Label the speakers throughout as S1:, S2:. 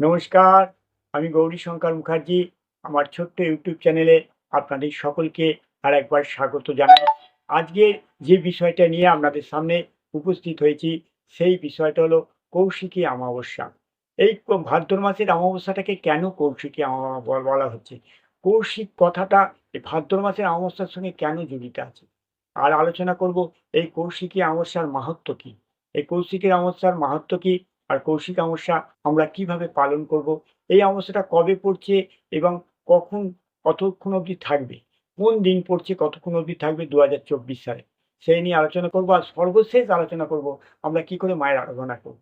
S1: নমস্কার, আমি গৌরী শঙ্কর মুখার্জি, আমার ছোট্ট ইউটিউব চ্যানেলে আপনাদের সকলকে আর একবার স্বাগত জানাই। আজকে যে বিষয়টা নিয়ে আপনাদের সামনে উপস্থিত হয়েছি, সেই বিষয়টা হলো কৌশিকী অমাবস্যা। এই ভাদ্র মাসের অমাবস্যাটাকে কেন কৌশিকী বলা হচ্ছে? কৌশিক কথাটা এই ভাদ্র মাসের অমাবস্যার সঙ্গে কেন জড়িত আছে? আর আলোচনা করব এই কৌশিকী অমাবস্যার মাহাত্ম কী? এই কৌশিকী অমাবস্যার মাহাত্ম কি? আর কৌশিক অমাবস্যা আমরা কীভাবে পালন করব, এই অমাবস্যাটা কবে পড়ছে এবং কখন কতক্ষণ অবধি থাকবে, কোন দিন পড়ছে, কতক্ষণ অবধি থাকবে দু হাজার চব্বিশ সালে, সেই নিয়ে আলোচনা করব আর সর্বশেষ আলোচনা করব আমরা কি করে মায়ের আরাধনা করব।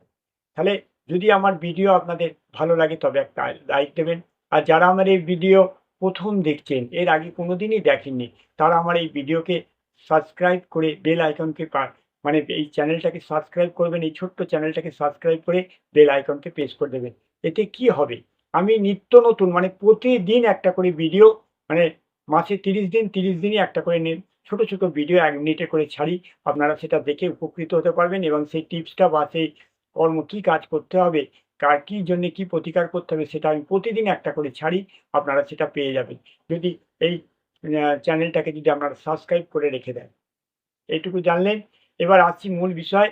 S1: তাহলে যদি আমার ভিডিও আপনাদের ভালো লাগে তবে একটা লাইক দেবেন, আর যারা আমার এই ভিডিও প্রথম দেখছেন, এর আগে কোনোদিনই দেখেননি, তারা আমার এই ভিডিওকে সাবস্ক্রাইব করে বেল আইকনকে মানে এই চ্যানেলটাকে সাবস্ক্রাইব করবেন, এই ছোট্ট চ্যানেলটাকে সাবস্ক্রাইব করে বেল আইকনকে প্রেস করে দেবেন। এতে কি হবে? আমি নিত্য নতুন মানে প্রতিদিন একটা করে ভিডিও মানে মাসে তিরিশ দিন, তিরিশ দিনই একটা করে নিন ছোট ছোট ভিডিও এক মিনিটে করে ছাড়ি। আপনারা সেটা দেখে উপকৃত হতে পারবেন এবং সেই টিপসটা বা সেই কর্ম কী কাজ করতে হবে, কার কী জন্যে কী প্রতিকার করতে হবে সেটা আমি প্রতিদিন একটা করে ছাড়ি, আপনারা সেটা পেয়ে যাবেন। যদি এই চ্যানেলটাকে যদি আপনারা সাবস্ক্রাইব করে রেখে দেন। এইটুকু জানলেন। এবার আসছি মূল বিষয়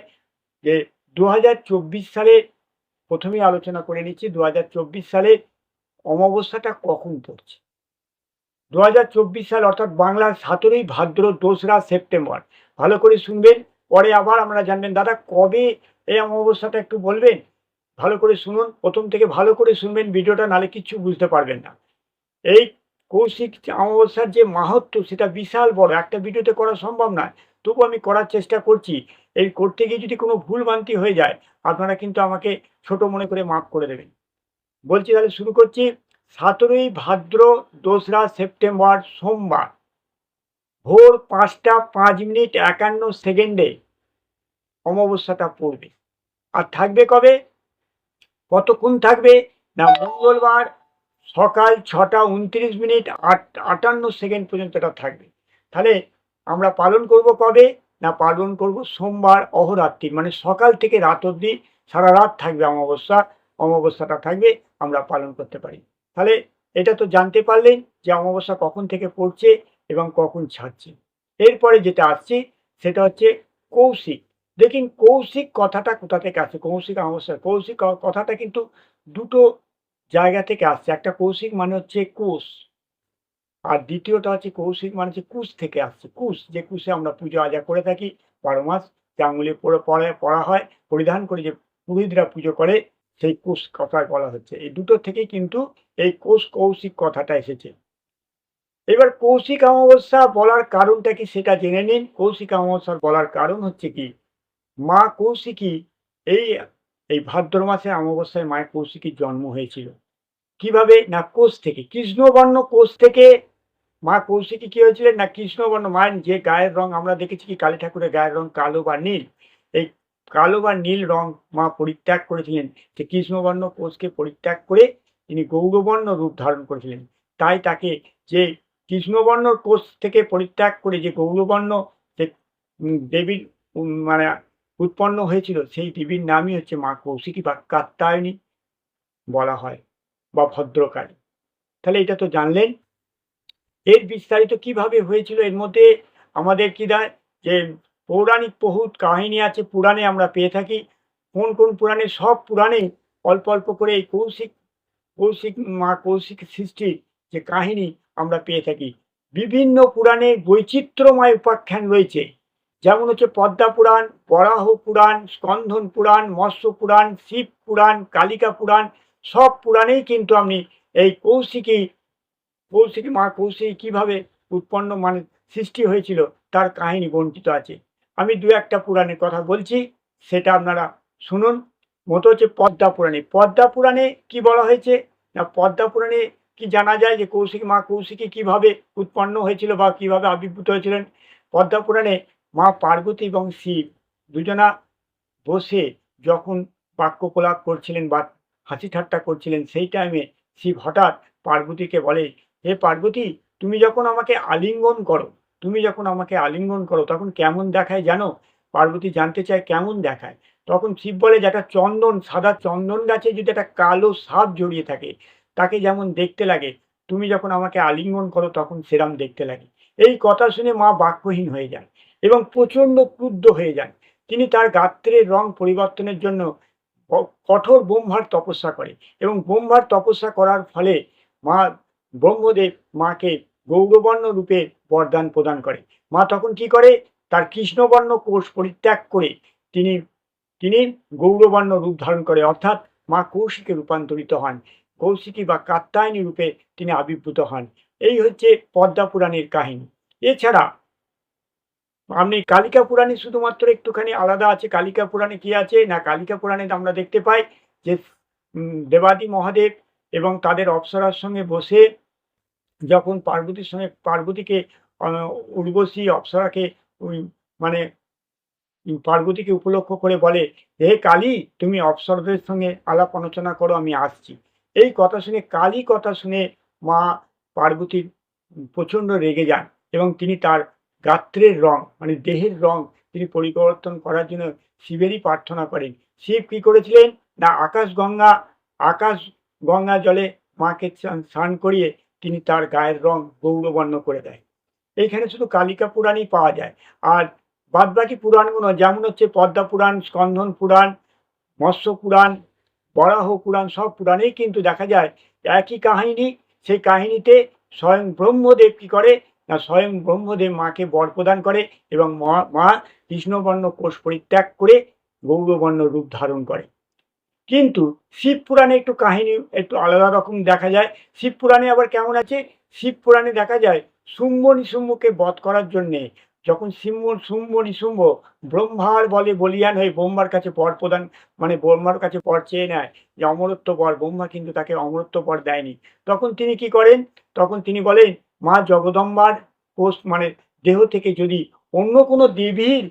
S1: যে দু হাজার চব্বিশ সালে প্রথমেই আলোচনা করে নিচ্ছি দু হাজার চব্বিশ সালে অমাবস্যাটা কখন পড়ছে। দু হাজার চব্বিশ সাল অর্থাৎ বাংলার সতেরোই ভাদ্র দোসরা সেপ্টেম্বর। ভালো করে শুনবেন, পরে আবার আমরা জানবেন, দাদা, কবে এই অমাবস্যাটা একটু বলবেন? ভালো করে শুনুন, প্রথম থেকে ভালো করে শুনবেন, ভিডিওটা নালে কিচ্ছু বুঝতে পারবেন না। এই কৌশিক অমাবস্যার যে মাহাত্ম সেটা বিশাল বড়। একটা ভিডিওতে করা সম্ভব নয়। তবু আমি করার চেষ্টা করছি। এই করতে গিয়ে যদি কোনো ভুল ভ্রান্তি হয়ে যায়, আপনারা কিন্তু আমাকে ছোট মনে করে মাফ করে দেবেন। বলছি তাহলে শুরু করছি। সতেরোই ভাদ্র দোসরা সেপ্টেম্বর সোমবার। ভোর পাঁচটা পাঁচ মিনিট একান্ন সেকেন্ডে অমাবস্যাটা পড়বে। আর থাকবে কবে? কতক্ষণ থাকবে? না, মঙ্গলবার সকাল ছটা উনত্রিশ মিনিট আট, আটান্ন সেকেন্ড পর্যন্ত এটা থাকবে। তাহলে আমরা পালন করব কবে? না, পালন করব সোমবার অহরাত্রি মানে সকাল থেকে রাত অবধি। সারা রাত থাকবে অমাবস্যা, অমাবস্যাটা থাকবে, আমরা পালন করতে পারি। তাহলে এটা তো জানতে পারলেন যে অমাবস্যা কখন থেকে পড়ছে এবং কখন ছাড়ছে। এরপরে যেটা আসছে, সেটা হচ্ছে কৌশিক। দেখুন, কৌশিক কথাটা কোথা থেকে আসছে? কৌশিক অমাবস্যা কৌশিক কথাটা কিন্তু দুটো জায়গা থেকে আসছে। একটা কৌশিক মানে হচ্ছে কোষ। আর দ্বিতীয়টা হচ্ছে কৌশিক মানে হচ্ছে কুশ থেকে আসছে। কুশ, যে কুশে আমরা পুজো আজা করে থাকি বারো মাস আঙুলে পরে পরে পড়া হয়, পরিধান করে যে পুরোহিতরা পুজো করে, সেই কোষ কথায় বলা হচ্ছে। এই দুটো থেকেই কিন্তু এই কোষ কৌশিক কথাটা এসেছে। এবার কৌশিক অমাবস্যা বলার কারণটা কি সেটা জেনে নিন। কৌশিক অমাবস্যার বলার কারণ হচ্ছে কি, মা কৌশিকী এই এই ভাদ্র মাসে অমাবস্যায় মায়ের কৌশিকীর জন্ম হয়েছিল। কীভাবে? না, কোষ থেকে, কৃষ্ণবর্ণ কোষ থেকে মা কৌশিকী কি হয়েছিলেন না কৃষ্ণবর্ণ? মায়ের যে গায়ের রং আমরা দেখেছি কি? কালী ঠাকুরের গায়ের রং কালো বা নীল। এই কালো বা নীল রং মা পরিত্যাগ করেছিলেন। যে কৃষ্ণবর্ণ কোষকে পরিত্যাগ করে তিনি গৌরবর্ণ রূপ ধারণ করেছিলেন। তাই তাকে যে কৃষ্ণবর্ণ কোষ থেকে পরিত্যাগ করে যে গৌরবর্ণ যে দেবীর মানে উৎপন্ন হয়েছিল, সেই দেবীর নামই হচ্ছে মা কৌশিকী বা কাত্তায়নী বলা হয়, বা ভদ্রকালী। তাহলে এটা তো জানলেন। এর বিস্তারিত কীভাবে হয়েছিল, এর মধ্যে আমাদের কি দেয়? যে পৌরাণিক বহুত কাহিনী আছে, পুরাণে আমরা পেয়ে থাকি। কোন কোন পুরাণে? সব পুরাণে অল্প অল্প করে এই কৌশিক কৌশিক, মা কৌশিক সৃষ্টির যে কাহিনী আমরা পেয়ে থাকি। বিভিন্ন পুরাণে বৈচিত্র্যময় উপাখ্যান রয়েছে। যেমন হচ্ছে পদ্মা পুরাণ, বরাহ পুরাণ, স্কন্ধন পুরাণ, মৎস্য পুরাণ, শিব পুরাণ, কালিকা পুরাণ, সব পুরাণেই কিন্তু আপনি এই কৌশিকী কৌশিকী মা, কৌশিক কীভাবে উৎপন্ন মানে সৃষ্টি হয়েছিল, তার কাহিনী বঞ্চিত আছে। আমি দু একটা পুরাণের কথা বলছি, সেটা আপনারা শুনুন। মতো হচ্ছে পদ্মা পুরাণে। পদ্মা পুরাণে কি বলা হয়েছে? না, পদ্মা পুরাণে কি জানা যায় যে কৌশিক মা, কৌশিকী কীভাবে উৎপন্ন হয়েছিল বা কীভাবে আবির্ভূত হয়েছিলেন? পদ্মা পুরাণে মা পার্বতী এবং শিব দুজনা বসে যখন বাক্য প্রলাপ করছিলেন বা হাসি ঠাট্টা করছিলেন, সেই টাইমে শিব হঠাৎ পার্বতীকে বলে হে পার্বতী, তুমি যখন আমাকে আলিঙ্গন করো, তুমি যখন আমাকে আলিঙ্গন করো, তখন কেমন দেখায় জানো? পার্বতী জানতে চায় কেমন দেখায়। তখন শিব বলে যে একটা চন্দন, সাদা চন্দন গাছে যদি একটা কালো সাপ জড়িয়ে থাকে, তাকে যেমন দেখতে লাগে, তুমি যখন আমাকে আলিঙ্গন করো, তখন সেরাম দেখতে লাগে। এই কথা শুনে মা বাক্যহীন হয়ে যান এবং প্রচণ্ড ক্রুদ্ধ হয়ে যান তিনি তার গাত্রের রং পরিবর্তনের জন্য কঠোর ব্রহ্মার তপস্যা করে এবং ব্রহ্মার তপস্যা করার ফলে মা ব্রহ্মদেব মাকে গৌরবর্ণ রূপে বরদান প্রদান করে। মা তখন কি করে? তার কৃষ্ণবর্ণ কোষ পরিত্যাগ করে তিনি তিনি গৌরবর্ণ রূপ ধারণ করে। অর্থাৎ মা কৌশিকে রূপান্তরিত হন। কৌশিকী বা কাত্যায়নী রূপে তিনি আবির্ভূত হন। এই হচ্ছে পদ্মা পুরাণের কাহিনী। এছাড়া আপনি কালিকা পুরাণে শুধুমাত্র একটুখানি আলাদা আছে। কালিকা পুরাণে কি আছে? না, কালিকা পুরাণে আমরা দেখতে পাই যে দেবাদি মহাদেব এবং তাদের অপ্সরার সঙ্গে বসে যখন পার্বতীর সঙ্গে, পার্বতীকে উর্বশী অপ্সরাকে মানে পার্বতীকে উপলক্ষ করে বলে, হে কালী, তুমি অপ্সরদের সঙ্গে আলাপ আলোচনা করো, আমি আসছি। এই কথা শুনে, কালী কথা শুনে মা পার্বতীর প্রচণ্ড রেগে যান এবং তিনি তার গাত্রের রং মানে দেহের রং তিনি পরিবর্তন করার জন্য শিবেরই প্রার্থনা করেন। শিব কি করেছিলেন? না আকাশ গঙ্গা আকাশ গঙ্গা জলে মাকে স্নান করিয়ে তিনি তার গায়ের রং গৌরবর্ণ করে দেয়। এইখানে শুধু কালিকা পুরাণই পাওয়া যায়। আর বাদবাকি পুরাণগুলো যেমন হচ্ছে পদ্মা পুরাণ, স্কন্ধন পুরাণ, মৎস্য পুরাণ, বরাহ পুরাণ, সব পুরাণেই কিন্তু দেখা যায় একই কাহিনী। সেই কাহিনীতে স্বয়ং ব্রহ্মদেব কী করে না স্বয়ং ব্রহ্মদেব মাকে বর প্রদান করে এবং মা মা কৃষ্ণবর্ণ কোষ পরিত্যাগ করে গৌরবর্ণ রূপ ধারণ করে। কিন্তু শিব পুরাণে একটু কাহিনী একটু আলাদা রকম দেখা যায়। শিব পুরাণে আবার কেমন আছে? শিব পুরাণে দেখা যায় শুম্ভ নিশুম্ভকে বধ করার জন্যে। যখন সিম্ভ শুম্ভ নিশুম্ভ ব্রহ্মার বলে বলিয়ান হয়ে ব্রহ্মার কাছে বর প্রদান মানে ব্রহ্মার কাছে বর চেয়ে নেয় যে অমরত্ব বর ব্রহ্মা কিন্তু তাকে অমরত্ব বর দেয়নি। তখন তিনি কি করেন? তখন তিনি বলেন, মা জগদম্বার কোষ মানে দেহ থেকে যদি অন্য কোনো দেবীর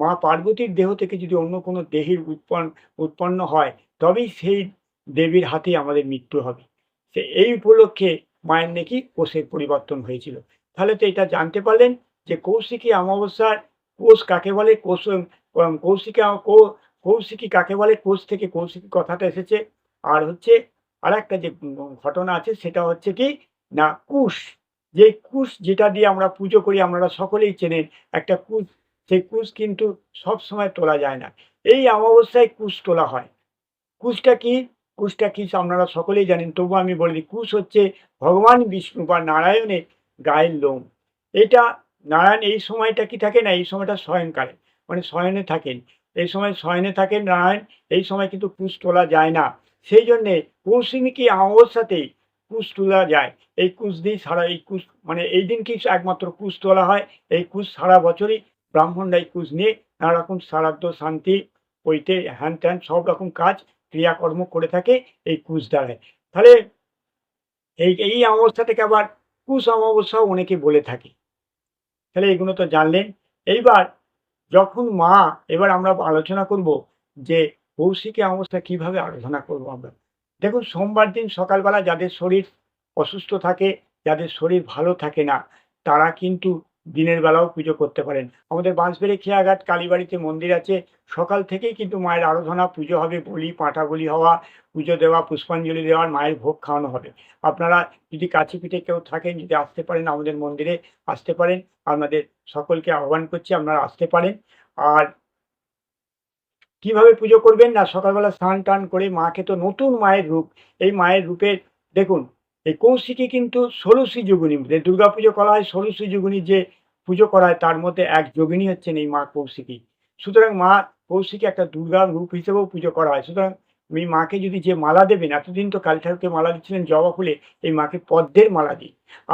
S1: মা পার্বতীর দেহ থেকে যদি অন্য কোনো দেহের উৎপন্ন উৎপন্ন হয়, তবেই সেই দেবীর হাতে আমাদের মৃত্যু হবে। সে এই উপলক্ষে মায়ের নাকি কোষের পরিবর্তন হয়েছিল। তাহলে তো এটা জানতে পারলেন যে কৌশিকী অমাবস্যার কোষ কাকে বলে? কোষ কৌশিকী কৌশিকী কাকে বলে? কোষ থেকে কৌশিকী কথাটা এসেছে। আর হচ্ছে আর একটা যে ঘটনা আছে, সেটা হচ্ছে কি? না, কুশ। যে কুশ যেটা দিয়ে আমরা পুজো করি, আপনারা সকলেই চেনেন, একটা কুশ সেই কুশ কিন্তু সব সময় তোলা যায় না। এই অমাবস্যায় কুশ তোলা হয়। কুশটা কি? কুশটা কি আপনারা সকলেই জানেন তবু আমি বলে দিই কুশ হচ্ছে ভগবান বিষ্ণু বা নারায়ণের গায়ের লোম। এটা নারায়ণ, এই সময়টা কি থাকে না? এই সময়টা শয়নকালে মানে শয়নে থাকেন। এই সময় শয়নে থাকেন নারায়ণ, এই সময় কিন্তু কুশ তোলা যায় না। সেই জন্যে কৌশিমীকে অমাবস্যাতেই কুশ তোলা যায়। এই কুশ দিয়ে সারা, এই কুশ মানে এই দিনকেই একমাত্র কুশ তোলা হয়? এই কুশ সারা বছরই ব্রাহ্মণরা কুশ নিয়ে নানা রকম শ্রাদ্ধ, শান্তি ওইতে হ্যান ত্যান সব রকম কাজ, ক্রিয়াকর্ম করে থাকে এই কুশ দ্বারায়। তাহলে এই এই অমাবস্যা থেকে আবার কুশ অমাবস্যাও অনেকে বলে থাকে। তাহলে এগুলো তো জানলেন। এইবার যখন মা, এবার আমরা আলোচনা করব যে কৌশিকী অমাবস্যা কীভাবে আলোচনা করব আমরা। দেখুন, সোমবার দিন সকালবেলা যাদের শরীর অসুস্থ থাকে, যাদের শরীর ভালো থাকে না, তারা কিন্তু দিনের বেলাও পুজো করতে পারেন। আমাদের বাঁশবেড়ে খেয়াঘাট কালীবাড়িতে মন্দির আছে। সকাল থেকেই কিন্তু মায়ের আরাধনা, পুজো হবে, বলি, পাঁঠা বলি হওয়া, পুজো দেওয়া, পুষ্পাঞ্জলি দেওয়ার মায়ের ভোগ খাওয়ানো হবে। আপনারা যদি কাছে পিঠে কেউ থাকেন, যদি আসতে পারেন আমাদের মন্দিরে, আসতে পারেন। আপনাদের সকলকে আহ্বান করছি, আপনারা আসতে পারেন। আর কীভাবে পুজো করবেন না, সকালবেলা স্নান টান করে মাকে তো নতুন মায়ের রূপ। এই মায়ের রূপের, দেখুন এই কৌশিকী কিন্তু ষোলশী যোগিনী দুর্গা পুজো করা হয় ষোলশী যোগিনী যে পুজো করা হয় তার মধ্যে এক যোগিনী হচ্ছেন এই মা কৌশিকী। সুতরাং মা কৌশিকী একটা দুর্গার রূপ হিসেবেও পুজো করা হয়। সুতরাং এই মাকে যদি যে মালা দেবেন, এতদিন তো কালী ঠাকুরকে মালা দিচ্ছিলেন জবা ফুলে, এই মাকে পদ্মের মালা দিই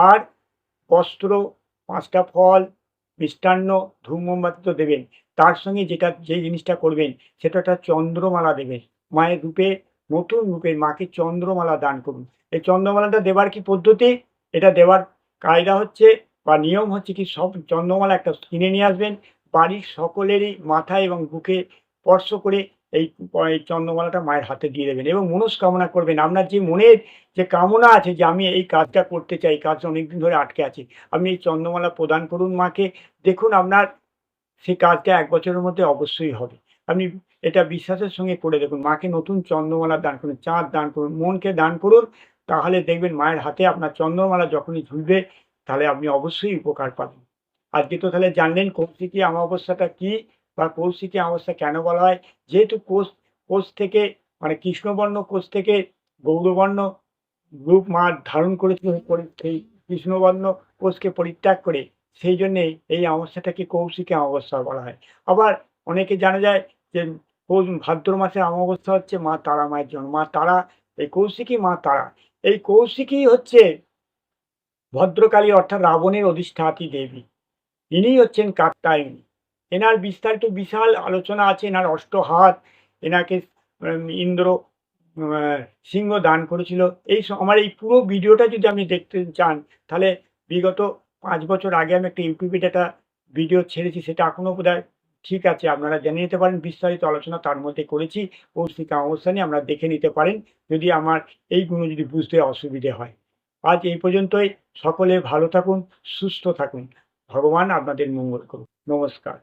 S1: আর বস্ত্র, পাঁচটা ফল, মিষ্টান্ন, ধূপ মোমবাতি তো দেবেন। তার সঙ্গে যেটা যে জিনিসটা করবেন, সেটা একটা চন্দ্রমালা দেবেন। মায়ের রূপে, নতুন রূপে মাকে চন্দ্রমালা দান করুন। এই চন্দ্রমালাটা দেবার কি পদ্ধতি? এটা দেওয়ার কায়দা হচ্ছে বা নিয়ম হচ্ছে কি সব চন্দ্রমালা একটা কিনে নিয়ে আসবেন। বাড়ির সকলেরই মাথায় এবং বুকে স্পর্শ করে এই চন্দ্রমালাটা মায়ের হাতে দিয়ে দেবেন এবং মনস্কামনা করবেন। আপনার যে মনের যে কামনা আছে যে আমি এই কাজটা করতে চাই কাজটা অনেকদিন ধরে আটকে আছে, আপনি এই চন্দ্রমালা প্রদান করুন মাকে। দেখুন আপনার সেই কাজটা এক বছরের মধ্যে অবশ্যই হবে। আপনি এটা বিশ্বাসের সঙ্গে করে দেখুন। মাকে নতুন চন্দ্রমালা দান করুন, চাঁদ দান করুন, মনকে দান করুন। তাহলে দেখবেন মায়ের হাতে আপনার চন্দ্রমালা যখনই ঝুলবে তাহলে আপনি অবশ্যই উপকার পাবেন। আজকে তো তাহলে জানলেন কৌশিকী অমাবস্যাটা কি বা কৌশিকী অমাবস্যা কেন বলা হয়? যেহেতু কোষ কোষ থেকে মানে কৃষ্ণবর্ণ কোষ থেকে গৌরবর্ণ রূপ মা ধারণ করেছিল করে সেই কৃষ্ণবর্ণ কোষকে পরিত্যাগ করে, সেই জন্যে এই অমাবস্যাটাকে কৌশিকী অমাবস্যা বলা হয়। আবার অনেকে জানা যায় যে ভাদ্র মাসের অমাবস্যা হচ্ছে মা তারা মায়ের জন্য মা তারা, এই কৌশিকী মা তারা। এই কৌশিকী হচ্ছে ভদ্রকালী অর্থাৎ রাবণের অধিষ্ঠাত্রী দেবী। ইনিই হচ্ছেন কাত্তায়নী এনার বিস্তারিত বিশাল আলোচনা আছে, এনার অষ্টহাত এনাকে ইন্দ্র সিংহ দান করেছিল। এই আমার এই পুরো ভিডিওটা যদি আপনি দেখতে চান, তাহলে বিগত পাঁচ বছর আগে আমি একটা ইউটিউবে একটা ভিডিও ছেড়েছি, সেটা এখনও বোধ ঠিক আছে, আপনারা জেনে নিতে পারেন, বিস্তারিত আলোচনা তার মধ্যে করেছি। পৌষ্টিকা অবস্থা নিয়ে আপনারা দেখে নিতে পারেন, যদি আমার এইগুলো যদি বুঝতে অসুবিধে হয়। আজ এই পর্যন্তই, সকলে ভালো থাকুন, সুস্থ থাকুন। ভগবান আপনাদের মঙ্গল করুন নমস্কার।